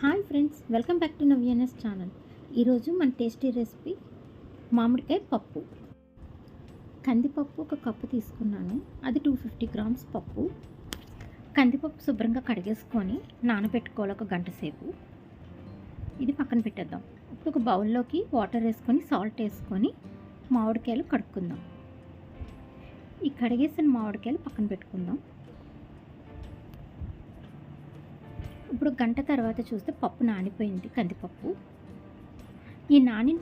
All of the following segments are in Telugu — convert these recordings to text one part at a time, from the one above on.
Hi friends welcome back to నవ్యనస్ channel. ఈరోజు మన టేస్టీ రెసిపీ మామిడికాయ పప్పు. కందిపప్పు ఒక కప్పు తీసుకున్నాను. అది టూ ఫిఫ్టీ గ్రామ్స్ పప్పు. కందిపప్పు శుభ్రంగా కడిగేసుకొని నానబెట్టుకోవాలి ఒక గంట సేపు. ఇది పక్కన పెట్టేద్దాం. ఇప్పుడు ఒక బౌల్లోకి వాటర్ వేసుకొని సాల్ట్ వేసుకొని మామిడికాయలు కడుక్కుందాం. ఈ కడిగేసిన మామిడికాయలు పక్కన పెట్టుకుందాం. ఇప్పుడు గంట తర్వాత చూస్తే పప్పు నానిపోయింది కందిపప్పు. ఈ నాని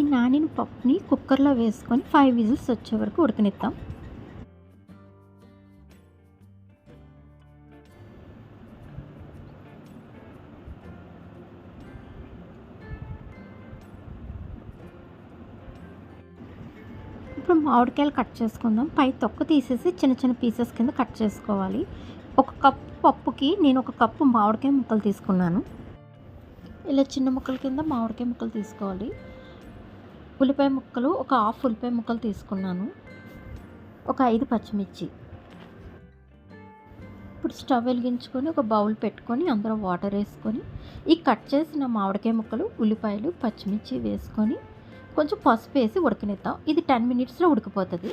ఈ నానిన పప్పుని కుక్కర్లో వేసుకొని ఫైవ్ విజిల్స్ వచ్చే వరకు ఉడకనిద్దాం. ఇప్పుడు మామిడికాయలు కట్ చేసుకుందాం. పై తొక్క తీసేసి చిన్న చిన్న పీసెస్ కింద కట్ చేసుకోవాలి. ఒక కప్పు పప్పుకి నేను ఒక కప్పు మామిడికాయ ముక్కలు తీసుకున్నాను. ఇలా చిన్న ముక్కల కింద మామిడికాయ ముక్కలు తీసుకోవాలి. ఉల్లిపాయ ముక్కలు ఒక హాఫ్ ఉల్లిపాయ ముక్కలు తీసుకున్నాను. ఒక ఐదు పచ్చిమిర్చి. ఇప్పుడు స్టవ్ వెలిగించుకొని ఒక బౌల్ పెట్టుకొని అందులో వాటర్ వేసుకొని ఈ కట్ చేసిన మామిడికాయ ముక్కలు ఉల్లిపాయలు పచ్చిమిర్చి వేసుకొని కొంచెం పసుపు వేసి ఉడకనిద్దాం. ఇది టెన్ మినిట్స్లో ఉడికిపోతుంది.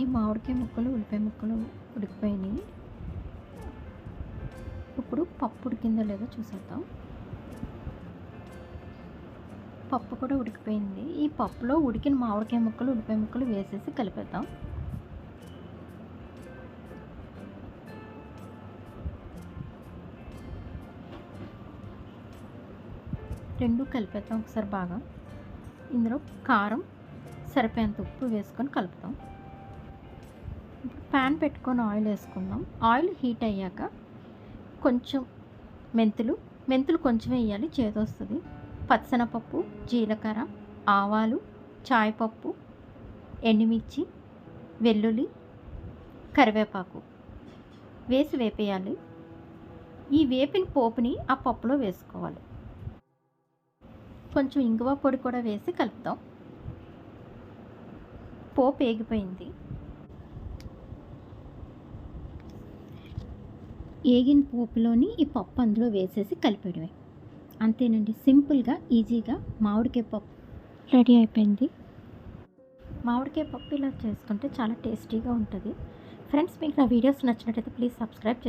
ఈ మామిడికాయ ముక్కలు ఉల్లిపాయ ముక్కలు ఉడికిపోయినాయి. ఇప్పుడు పప్పు ఉడికిందో లేదో చూసేద్దాం. పప్పు కూడా ఉడికిపోయింది. ఈ పప్పులో ఉడికిన మామిడికాయ ముక్కలు ఉల్లిపాయ ముక్కలు వేసేసి కలిపేద్దాం. రెండు కలిపేద్దాం ఒకసారి బాగా. ఇందులో కారం సరిపోయేంత ఉప్పు వేసుకొని కలుపుతాం. ఇప్పుడు ప్యాన్ పెట్టుకొని ఆయిల్ వేసుకుందాం. ఆయిల్ హీట్ అయ్యాక కొంచెం మెంతులు మెంతులు కొంచెం వేయాలి చేదొస్తుంది పచ్చనపప్పు జీలకర్ర ఆవాలు చాయపప్పు ఎండుమిర్చి వెల్లుల్లి కరివేపాకు వేసి వేపేయాలి. ఈ వేపిన పోపుని ఆ పప్పులో వేసుకోవాలి. కొంచెం ఇంగువ పొడి కూడా వేసి కలుపుతాం పోపు వేగిపోయింది ఏగిన పోపులోని ఈ పప్పు అందులో వేసేసి కలిపేయడమే. అంతేనండి సింపుల్గా ఈజీగా మామిడికాయ పప్పు రెడీ అయిపోయింది. మామిడికాయ పప్పు ఇలా చేసుకుంటే చాలా టేస్టీగా ఉంటుంది. ఫ్రెండ్స్ మీకు నా వీడియోస్ నచ్చినట్టయితే ప్లీజ్ సబ్స్క్రైబ్ చేసి